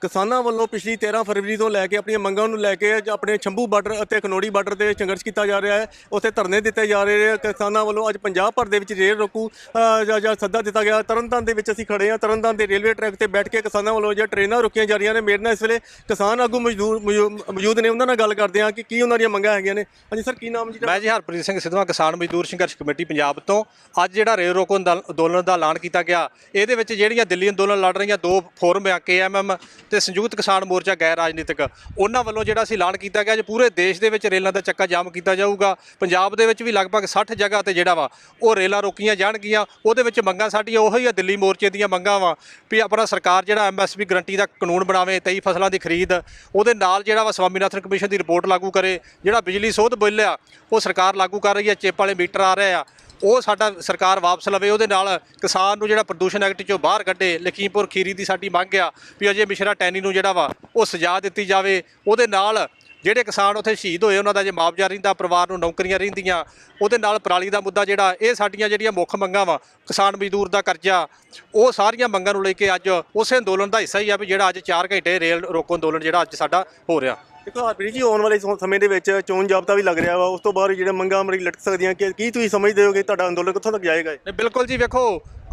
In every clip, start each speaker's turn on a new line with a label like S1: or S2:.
S1: ਕਿਸਾਨਾਂ ਵੱਲੋਂ ਪਿਛਲੀ 13 ਫਰਵਰੀ ਤੋਂ ਲੈ ਕੇ ਆਪਣੀਆਂ ਮੰਗਾਂ ਨੂੰ ਲੈ ਕੇ ਅੱਜ ਆਪਣੇ ਛੰਭੂ ਬਾਰਡਰ ਅਤੇ ਖਨੋੜੀ ਬਾਰਡਰ ਤੇ ਸੰਘਰਸ਼ ਕੀਤਾ ਜਾ ਰਿਹਾ ਹੈ। ਉੱਥੇ ਧਰਨੇ ਦਿੱਤੇ ਜਾ ਰਹੇ ਨੇ। ਕਿਸਾਨਾਂ ਵੱਲੋਂ ਅੱਜ ਪੰਜਾਬ ਭਰ ਦੇ ਵਿੱਚ ਰੇਲ ਰੋਕੂ ਜਾਂ ਸੱਦਾ ਦਿੱਤਾ ਗਿਆ। ਤਰਨਤਾਰਨ ਦੇ ਵਿੱਚ ਅਸੀਂ ਖੜੇ ਹਾਂ। ਤਰਨਤਾਰਨ ਦੇ ਰੇਲਵੇ ਟਰੈਕ ਤੇ ਬੈਠ ਕੇ ਕਿਸਾਨਾਂ ਵੱਲੋਂ ਜਿਹੜੀਆਂ ਟ੍ਰੇਨਾਂ ਰੁਕੀਆਂ ਜਾ ਰਹੀਆਂ ਨੇ, ਮੇਰੇ ਨਾਲ ਇਸ ਵੇਲੇ ਕਿਸਾਨ ਆਗੂ ਮਜ਼ਦੂਰ, ਮੌਜੂ- ਮੌਜੂਦ ਨੇ। ਉਹਨਾਂ ਨਾਲ ਗੱਲ ਕਰਦੇ ਹਾਂ ਕਿ ਕੀ ਉਹਨਾਂ ਦੀਆਂ ਮੰਗਾਂ ਹੈਗੀਆਂ ਨੇ। ਹਾਂਜੀ ਸਰ, ਕੀ ਨਾਮ ਜੀ
S2: ਮੈਂ ਜੀ ਹਰਪ੍ਰੀਤ ਸਿੰਘ ਸਿੱਧਵਾਂ, ਕਿਸਾਨ ਮਜ਼ਦੂਰ ਸੰਘਰਸ਼ ਕਮੇਟੀ ਪੰਜਾਬ ਤੋਂ। ਅੱਜ ਜਿਹੜਾ ਰੇਲ ਰੋਕੋ ਅੰਦਲ- ਅੰਦੋਲਨ ਦਾ ਐਲਾਨ ਕੀਤਾ ਗਿਆ, ਇਹਦੇ ਵਿੱਚ ਜਿਹੜੀਆਂ ਦਿੱਲੀ ਅੰਦੋਲਨ ਲੜ ਰਹੀਆਂ, ਦੋ ਫੋਰਮ ਆ ਕੇਐਮਐਮ ਤੇ ਸੰਯੁਕਤ ਕਿਸਾਨ ਮੋਰਚਾ ਗੈਰ ਰਾਜਨੀਤਿਕ, ਉਹਨਾਂ ਵੱਲੋਂ ਜਿਹੜਾ ਸੀ ਐਲਾਨ ਕੀਤਾ ਗਿਆ ਜੇ ਪੂਰੇ ਦੇਸ਼ ਦੇ ਵਿੱਚ ਰੇਲਾਂ ਦਾ ਚੱਕਾ ਜਾਮ ਕੀਤਾ ਜਾਊਗਾ। ਪੰਜਾਬ ਦੇ ਵਿੱਚ ਵੀ ਲਗਭਗ 60 ਜਗ੍ਹਾ ਤੇ ਜਿਹੜਾ ਵਾ, ਉਹ ਰੇਲਾਂ ਰੋਕੀਆਂ ਜਾਣਗੀਆਂ। ਉਹਦੇ ਵਿੱਚ ਮੰਗਾਂ ਸਾਡੀਆਂ ਉਹੀ ਆ, ਦਿੱਲੀ ਮੋਰਚੇ ਦੀਆਂ ਮੰਗਾਂ ਵਾ, ਵੀ ਆਪਣਾ ਸਰਕਾਰ ਜਿਹੜਾ ਐਮਐਸਪੀ ਗਰੰਟੀ ਦਾ ਕਾਨੂੰਨ ਬਣਾਵੇ 23 ਫਸਲਾਂ ਦੀ ਖਰੀਦ, ਉਹਦੇ ਨਾਲ ਜਿਹੜਾ ਵਾ ਸਵਾਮੀਨਾਥਨ ਕਮਿਸ਼ਨ ਦੀ ਰਿਪੋਰਟ ਲਾਗੂ ਕਰੇ, ਜਿਹੜਾ ਬਿਜਲੀ ਸੋਧ ਬਿੱਲ ਆ, ਉਹ ਸਰਕਾਰ ਲਾਗੂ ਕਰ ਰਹੀ ਹੈ ਚਿੱਪ ਵਾਲੇ ਮੀਟਰ ਆ ਰਹੇ ਆ। ਉਹ ਸਾਡਾ ਸਰਕਾਰ ਵਾਪਸ ਲਵੇ, ਉਹਦੇ ਨਾਲ ਕਿਸਾਨ ਨੂੰ ਜਿਹੜਾ ਪ੍ਰਦੂਸ਼ਣ ਐਕਟ ਚੋਂ ਬਾਹਰ ਕੱਢੇ, ਲਖੀਮਪੁਰ ਖੀਰੀ ਦੀ ਸਾਡੀ ਮੰਗ ਆ ਵੀ ਅਜੇ ਮਿਸ਼ਰਾ ਟੈਨੀ ਨੂੰ ਜਿਹੜਾ ਵਾ, ਉਹ ਸਜ਼ਾ ਦਿੱਤੀ ਜਾਵੇ। ਉਹਦੇ ਨਾਲ ਜਿਹੜੇ ਕਿਸਾਨ ਉੱਥੇ ਸ਼ਹੀਦ ਹੋਏ ਉਹਨਾਂ ਦਾ ਜੇ ਮੁਆਵਜ਼ਾ ਰਹਿੰਦਾ ਪਰਿਵਾਰ ਨੂੰ ਨੌਕਰੀਆਂ ਰਹਿੰਦੀਆਂ ਉਹਦੇ ਨਾਲ ਪਰਾਲੀ ਦਾ ਮੁੱਦਾ ਜਿਹੜਾ ਇਹ ਸਾਡੀਆਂ ਜਿਹੜੀਆਂ ਮੁੱਖ ਮੰਗਾਂ ਵਾ ਕਿਸਾਨ ਮਜ਼ਦੂਰ ਦਾ ਕਰਜ਼ਾ ਉਹ ਸਾਰੀਆਂ ਮੰਗਾਂ ਨੂੰ ਲੈ ਕੇ ਅੱਜ ਉਸੇ ਅੰਦੋਲਨ ਦਾ ਹਿੱਸਾ ਹੀ ਆ ਵੀ ਜਿਹੜਾ ਅੱਜ 4 ਘੰਟੇ ਰੇਲ ਰੋਕੋ ਅੰਦੋਲਨ ਜਿਹੜਾ ਅੱਜ ਸਾਡਾ ਹੋ ਰਿਹਾ।
S1: ਦੇਖੋ ਹਰਪ੍ਰੀਤ ਜੀ ਆਉਣ ਵਾਲੇ ਸਮ- ਦੇ ਵਿੱਚ ਚੋਣ ਜਾਬਤਾ ਵੀ ਲੱਗ ਰਿਹਾ ਵਾ ਉਸ ਤੋਂ ਬਾਅਦ ਜਿਹੜੇ ਮੰਗਾਂ ਅਮਰੀ ਲਟਕ ਸਕਦੀਆਂ ਕਿ ਕੀ ਤੁਸੀਂ ਸਮਝਦੇ ਹੋ ਕਿ ਤੁਹਾਡਾ ਅੰਦੋਲਨ ਕਿੱਥੋਂ ਤੱਕ ਜਾਏਗਾ
S2: ਬਿਲਕੁਲ ਜੀ ਵੇਖੋ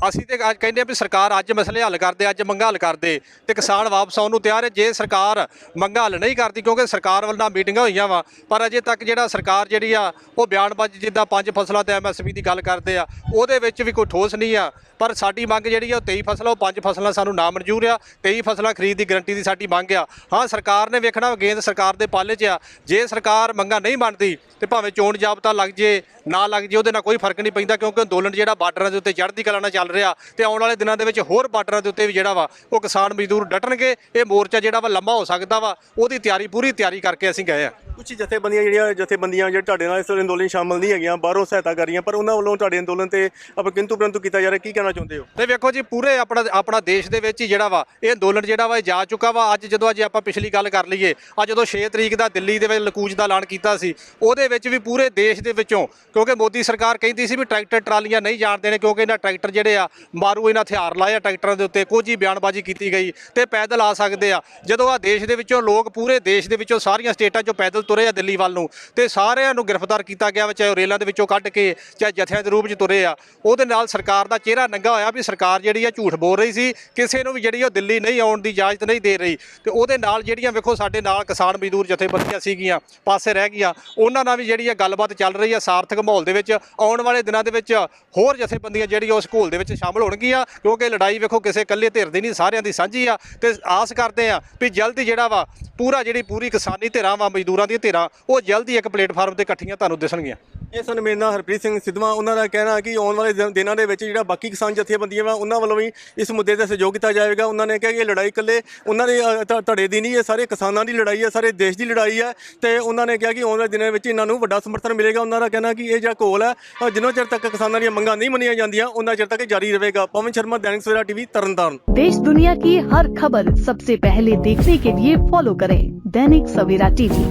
S2: ਅਸੀਂ ਤੇ ਅੱਜ ਕਹਿੰਦੇ ਆ ਵੀ ਸਰਕਾਰ ਅੱਜ ਮਸਲੇ ਹੱਲ ਕਰਦੇ, ਅੱਜ ਮੰਗਾਂ ਹੱਲ ਕਰਦੇ ਤੇ ਕਿਸਾਨ ਵਾਪਸ ਆਉਣ ਨੂੰ ਤਿਆਰ ਹੈ। ਜੇ ਸਰਕਾਰ ਮੰਗਾਂ ਹੱਲ ਨਹੀਂ ਕਰਦੀ ਕਿਉਂਕਿ ਸਰਕਾਰ ਵੱਲੋਂ ਮੀਟਿੰਗਾਂ ਹੋਈਆਂ ਵਾ, ਪਰ ਅਜੇ ਤੱਕ ਜਿਹੜਾ ਸਰਕਾਰ ਜਿਹੜੀ ਆ, ਉਹ ਬਿਆਨਬਾਜ਼ੀ ਜਿੱਦਾਂ ਪੰਜ ਫਸਲਾਂ ਤੇ ਐਮਐਸਪੀ ਦੀ ਗੱਲ ਕਰਦੇ ਆ, ਉਹਦੇ ਵਿੱਚ ਵੀ ਕੋਈ ਠੋਸ ਨਹੀਂ ਆ। ਪਰ ਸਾਡੀ ਮੰਗ ਜਿਹੜੀ ਆ, ਉਹ 23 ਫਸਲਾਂ, ਉਹ ਪੰਜ ਫਸਲਾਂ ਸਾਨੂੰ ਨਾ ਮਨਜ਼ੂਰ ਆ 23 ਫਸਲਾਂ ਖਰੀਦ ਦੀ ਗਰੰਟੀ ਦੀ ਸਾਡੀ ਮੰਗ ਆ। ਹਾਂ, ਸਰਕਾਰ ਨੇ ਵੇਖਣਾ ਗੇਂਦ ਸਰਕਾਰ ਦੇ ਪਾਲੇ 'ਚ ਆ। ਜੇ ਸਰਕਾਰ ਮੰਗਾਂ ਨਹੀਂ ਮੰਨਦੀ ਤੇ ਭਾਵੇਂ ਚੋਣ ਜਾਬਤਾ ਲੱਗ ਜੇ, ਨਾ ਲੱਗ ਜੇ, ਉਹਦੇ ਨਾਲ ਕੋਈ ਫ਼ਰਕ ਨਹੀਂ ਪੈਂਦਾ ਕਿਉਂਕਿ ਅੰਦੋਲਨ ਜਿਹੜਾ ਬਾਰਡਰਾਂ ਦੇ ਉੱਤੇ ਚੜ੍ਹਦੀ ਕਲਾ ਨਾਲ ਚੱਲ ਰਿਹਾ ਤੇ ਆਉਣ ਵਾਲੇ ਦਿਨਾਂ ਦੇ ਵਿੱਚ ਹੋਰ ਬਾਰਡਰਾਂ ਦੇ ਉੱਤੇ ਵੀ ਜਿਹੜਾ ਵਾ ਉਹ ਕਿਸਾਨ ਮਜ਼ਦੂਰ ਡਟਣਗੇ ਇਹ ਮੋਰਚਾ ਜਿਹੜਾ ਵਾ ਲੰਮਾ ਹੋ ਸਕਦਾ ਵਾ ਉਹਦੀ ਤਿਆਰੀ ਪੂਰੀ ਤਿਆਰੀ ਕਰਕੇ ਅਸੀਂ ਗਏ ਆ
S1: ਕੁਝ ਜਥੇਬੰਦੀਆਂ ਜਿਹੜੀਆਂ ਜਥੇਬੰਦੀਆਂ ਜਿਹੜੇ ਤੁਹਾਡੇ ਨਾਲ ਇਸ ਅੰਦੋਲਨ ਸ਼ਾਮਲ ਨਹੀਂ ਹੈਗੀਆਂ ਬਾਹਰੋਂ ਸਹਾਇਤਾ ਕਰ ਰਹੀਆਂ ਪਰ ਉਹਨਾਂ ਵੱਲੋਂ ਤੁਹਾਡੇ ਅੰਦੋਲਨ ਤੇ ਆਪਾਂ ਕਿੰਤੂ ਪਰੰਤੂ ਕੀਤਾ ਜਾ ਰਿਹਾ ਕੀ ਕਹਿਣਾ ਚਾਹੁੰਦੇ ਹੋ?
S2: ਤੇ ਵੇਖੋ ਜੀ ਪੂਰੇ ਆਪਣਾ ਆਪਣਾ ਦੇਸ਼ ਦੇ ਵਿੱਚ ਹੀ ਜਿਹੜਾ ਵਾ ਇਹ ਅੰਦੋਲਨ ਜਿਹੜਾ ਵਾ ਇਹ ਜਾ ਚੁੱਕਾ ਵਾ। ਅੱਜ ਜਦੋਂ ਅੱਜ ਆਪਾਂ ਪਿਛਲੀ ਗੱਲ ਕਰ ਲਈਏ ਅੱਜ ਜਦੋਂ 6 ਤਰੀਕ ਦਾ ਦਿੱਲੀ ਦੇ ਵਿੱਚ ਲਕੂਜ ਦਾ ਐਲਾਨ ਕੀਤਾ ਸੀ ਉਹਦੇ ਵਿੱਚ ਵੀ ਪੂਰੇ ਦੇਸ਼ ਦੇ ਵਿੱਚੋਂ ਕਿਉਂਕਿ ਮੋਦੀ ਸਰਕਾਰ ਕਹਿੰਦੀ ਸੀ ਵੀ ਟਰੈਕਟਰ ਟਰਾਲੀਆਂ ਨਹੀਂ ਜਾਣ ਦੇਣੇ ਕਿਉਂਕਿ ਇਹਨਾਂ ਟਰੈਕਟਰ ਜਿਹੜੇ ਆ, ਮਾਰੂ ਇਹਨਾਂ ਹਥਿਆਰ ਲਾਏ ਆ ਟਰੈਕਟਰਾਂ ਦੇ ਉੱਤੇ ਕੁਝ ਹੀ ਬਿਆਨਬਾਜ਼ੀ ਕੀਤੀ ਗਈ ਤੇ ਪੈਦਲ ਆ ਸਕਦੇ ਆ। ਜਦੋਂ ਆ ਦੇਸ਼ ਦੇ ਵਿੱਚੋਂ ਲੋਕ ਪੂਰੇ ਦੇਸ਼ ਦੇ ਵਿੱਚੋਂ ਸਾਰੀਆਂ ਸਟੇਟਾਂ 'ਚੋਂ ਪੈਦਲ ਤੁਰੇ ਆ ਦਿੱਲੀ ਵੱਲ ਨੂੰ ਤੇ ਸਾਰਿਆਂ ਨੂੰ ਗ੍ਰਿਫਤਾਰ ਕੀਤਾ ਗਿਆ ਚਾਹੇ ਉਹ ਰੇਲਾਂ ਦੇ ਵਿੱਚੋਂ ਕੱਢ ਕੇ, ਚਾਹੇ ਜਥਿਆਂ ਦੇ ਰੂਪ 'ਚ ਤੁਰੇ ਆ। ਉਹਦੇ ਨਾਲ ਸਰਕਾਰ ਦਾ ਚਿਹਰਾ ਨੰਗਾ ਹੋਇਆ ਵੀ ਸਰਕਾਰ ਜਿਹੜੀ ਆ ਝੂਠ ਬੋਲ ਰਹੀ ਸੀ, ਕਿਸੇ ਨੂੰ ਵੀ ਜਿਹੜੀ ਉਹ ਦਿੱਲੀ ਨਹੀਂ ਆਉਣ ਦੀ ਇਜਾਜ਼ਤ ਨਹੀਂ ਦੇ ਰਹੀ। ਤੇ ਉਹਦੇ ਨਾਲ ਜਿਹੜੀਆਂ ਵੇਖੋ ਸਾਡੇ ਨਾਲ ਕਿਸਾਨ ਮਜ਼ਦੂਰ ਜਥੇਬੰਦੀਆਂ ਸੀਗੀਆਂ, ਪਾਸੇ ਰਹਿ ਗਈਆਂ, ਉਹਨਾਂ ਨਾਲ ਵੀ ਜਿਹੜੀ ਆ ਗੱਲਬਾਤ ਚੱਲ ਰਹੀ ਆ ਸਾਰਥਕ ਮਾਹੌਲ ਦੇ ਵਿੱਚ। ਆਉਣ ਵਾਲੇ ਦਿਨਾਂ ਦੇ ਵਿੱਚ ਹੋਰ ਜਥੇਬੰਦੀਆਂ ਜਿਹੜੀਆਂ ਉਸ ਘੋਲ ਦੇ ਵਿੱਚ ਸ਼ਾਮਲ ਹੋਣਗੀਆਂ, ਕਿਉਂਕਿ ਲੜਾਈ ਵੇਖੋ ਕਿਸੇ ਇਕੱਲੇ ਧਿਰ ਦੀ ਨਹੀਂ, ਸਾਰਿਆਂ ਦੀ ਸਾਂਝੀ ਆ। ਤੇ ਆਸ ਕਰਦੇ ਆ ਵੀ ਜਲਦੀ ਜਿਹੜਾ ਵਾ, ਪੂਰਾ ਜਿਹੜੀ ਪੂਰੀ ਕਿਸਾਨੀ ਧਿਰਾਂ ਵਾ, ਮਜ਼ਦੂਰਾਂ ਦੀਆਂ ਧਿਰਾਂ, ਉਹ ਜਲਦੀ ਇੱਕ ਪਲੇਟਫਾਰਮ ਤੇ ਇਕੱਠੀਆਂ ਤੁਹਾਨੂੰ ਦਿਸਣਗੀਆਂ।
S1: ਇਹ ਸਨ ਮੇਰੇ ਨਾਲ ਹਰਪ੍ਰੀਤ ਸਿੰਘ ਸਿੱਧਵਾਂ ਉਹਨਾਂ ਦਾ ਕਹਿਣਾ ਕਿ ਆਉਣ ਵਾਲੇ ਦਿਨ- ਦਿਨਾਂ ਦੇ ਵਿੱਚ ਜਿਹੜਾ ਬਾਕੀ ਕਿਸਾਨ ਜਥੇਬੰਦੀਆਂ ਵਾ ਉਹਨਾਂ ਵੱਲੋਂ ਵੀ ਇਸ ਮੁੱਦੇ ਤੇ ਸਹਿਯੋਗ ਕੀਤਾ ਜਾਵੇਗਾ ਉਹਨਾਂ ਨੇ ਕਿਹਾ ਕਿ ਇਹ ਲੜਾਈ ਇਕੱਲੇ ਉਹਨਾਂ ਦੇ ਅ, ਧ- ਧੜੇ ਦੀ ਨਹੀਂ ਇਹ ਸਾਰੇ ਕਿਸਾਨਾਂ ਦੀ ਲੜਾਈ ਹੈ ਸਾਰੇ ਦੇਸ਼ ਦੀ ਲੜਾਈ ਹੈ ਤੇ ਉਹਨਾਂ ਨੇ ਕਿਹਾ ਕਿ ਆਉਣ ਵਾਲੇ ਦਿਨਾਂ ਵਿੱਚ ਇਹਨਾਂ ਨੂੰ ਵੱਡਾ ਸਮਰਥਨ ਮਿਲੇਗਾ ਉਹਨਾਂ ਦਾ ਕਹਿਣਾ ਕਿ ਇਹ ਜਿਹੜਾ ਘੋਲ ਹੈ ਅ, ਜਿੰਨਾ ਚਿਰ ਤੱਕ ਕਿਸਾਨਾਂ ਦੀਆਂ ਮੰਗਾਂ ਨਹੀਂ ਮੰਨੀਆਂ ਜਾਂਦੀਆਂ ਉਹਨਾਂ ਚਿਰ ਤੱਕ ਇਹ ਜਾਰੀ ਰਹੇਗਾ ਪਵਨ ਸ਼ਰਮਾ ਦੈਨਿਕ ਸਵੇਰਾ ਟੀਵੀ ਤਰਨਤਾਰਨ
S3: देश दुनिया की हर खबर सबसे पहले देखने के लिए फॉलो करें Dainik Savera TV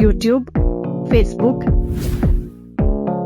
S3: YouTube Facebook